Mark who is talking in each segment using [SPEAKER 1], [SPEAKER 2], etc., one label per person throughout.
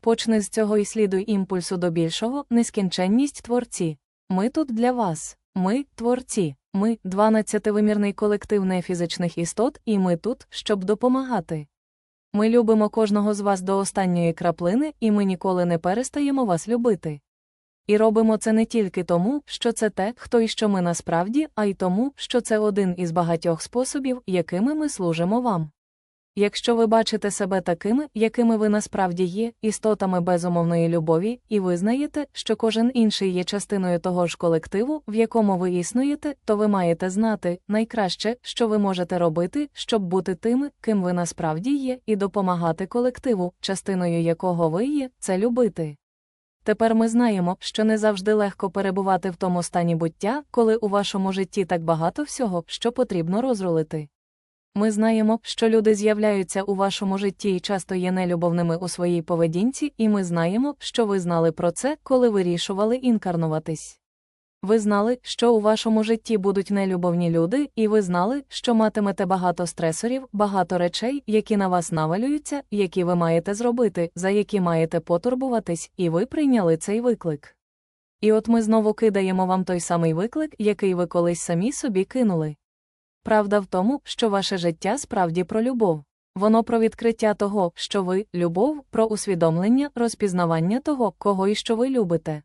[SPEAKER 1] Почни з цього і слідуй імпульсу до більшого, нескінченність творці. Ми тут для вас. Ми творці. Ми 12-вимірний колектив нефізичних істот, і ми тут, щоб допомагати. Ми любимо кожного з вас до останньої краплини, і ми ніколи не перестаємо вас любити. І робимо це не тільки тому, що це те, хто і що ми насправді, а й тому, що це один із багатьох способів, якими ми служимо вам. Якщо ви бачите себе такими, якими ви насправді є, істотами безумовної любові, і визнаєте, що кожен інший є частиною того ж колективу, в якому ви існуєте, то ви маєте знати найкраще, що ви можете робити, щоб бути тими, ким ви насправді є, і допомагати колективу, частиною якого ви є, це любити. Тепер ми знаємо, що не завжди легко перебувати в тому стані буття, коли у вашому житті так багато всього, що потрібно розрулити. Ми знаємо, що люди з'являються у вашому житті і часто є нелюбовними у своїй поведінці, і ми знаємо, що ви знали про це, коли вирішували інкарнуватись. Ви знали, що у вашому житті будуть нелюбовні люди, і ви знали, що матимете багато стресорів, багато речей, які на вас навалюються, які ви маєте зробити, за які маєте потурбуватись, і ви прийняли цей виклик. І от ми знову кидаємо вам той самий виклик, який ви колись самі собі кинули. Правда в тому, що ваше життя справді про любов. Воно про відкриття того, що ви любов, про усвідомлення, розпізнавання того, кого і що ви любите.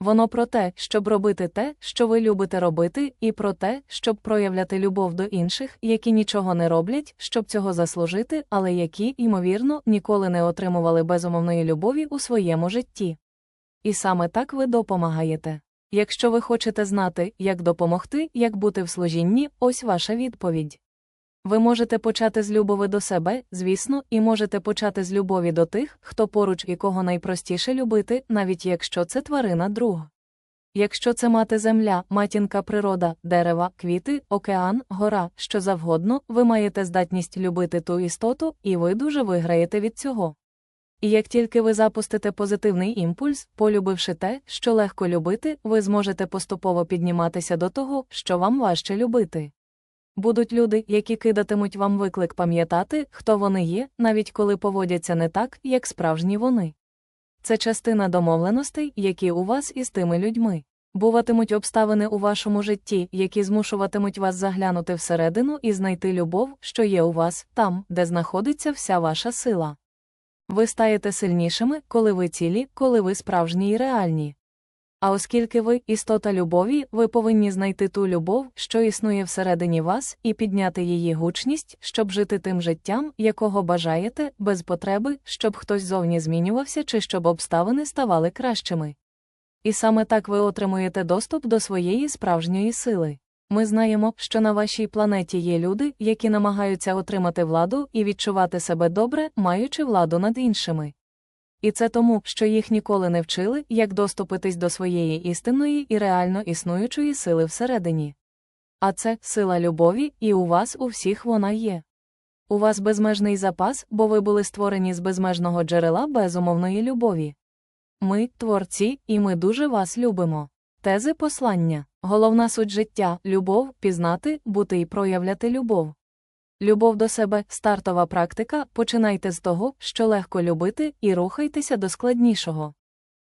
[SPEAKER 1] Воно про те, щоб робити те, що ви любите робити, і про те, щоб проявляти любов до інших, які нічого не роблять, щоб цього заслужити, але які, ймовірно, ніколи не отримували безумовної любові у своєму житті. І саме так ви допомагаєте. Якщо ви хочете знати, як допомогти, як бути в служінні, ось ваша відповідь. Ви можете почати з любові до себе, звісно, і можете почати з любові до тих, хто поруч і кого найпростіше любити, навіть якщо це тварина друг. Якщо це мати земля, матінка природа, дерева, квіти, океан, гора, що завгодно, ви маєте здатність любити ту істоту, і ви дуже виграєте від цього. І як тільки ви запустите позитивний імпульс, полюбивши те, що легко любити, ви зможете поступово підніматися до того, що вам важче любити. Будуть люди, які кидатимуть вам виклик пам'ятати, хто вони є, навіть коли поводяться не так, як справжні вони. Це частина домовленостей, які у вас із тими людьми. Буватимуть обставини у вашому житті, які змушуватимуть вас заглянути всередину і знайти любов, що є у вас, там, де знаходиться вся ваша сила. Ви стаєте сильнішими, коли ви цілі, коли ви справжні і реальні. А оскільки ви істота любові, ви повинні знайти ту любов, що існує всередині вас, і підняти її гучність, щоб жити тим життям, якого бажаєте, без потреби, щоб хтось зовні змінювався чи щоб обставини ставали кращими. І саме так ви отримуєте доступ до своєї справжньої сили. Ми знаємо, що на вашій планеті є люди, які намагаються отримати владу і відчувати себе добре, маючи владу над іншими. І це тому, що їх ніколи не вчили, як доступитись до своєї істинної і реально існуючої сили всередині. А це сила любові, і у вас у всіх вона є. У вас безмежний запас, бо ви були створені з безмежного джерела безумовної любові. Ми творці, і ми дуже вас любимо. Тези послання. Головна суть життя любов, пізнати, бути і проявляти любов. Любов до себе стартова практика. Починайте з того, що легко любити, і рухайтеся до складнішого.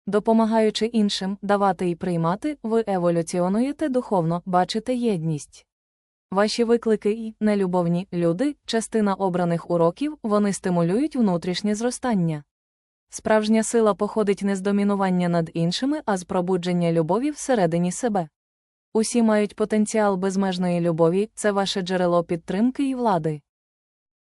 [SPEAKER 1] Допомагаючи іншим давати і приймати, ви еволюціонуєте духовно, бачите єдність. Ваші виклики і нелюбовні люди, частина обраних уроків, вони стимулюють внутрішнє зростання. Справжня сила походить не з домінування над іншими, а з пробудження любові всередині себе. Усі мають потенціал безмежної любові, це ваше джерело підтримки і влади.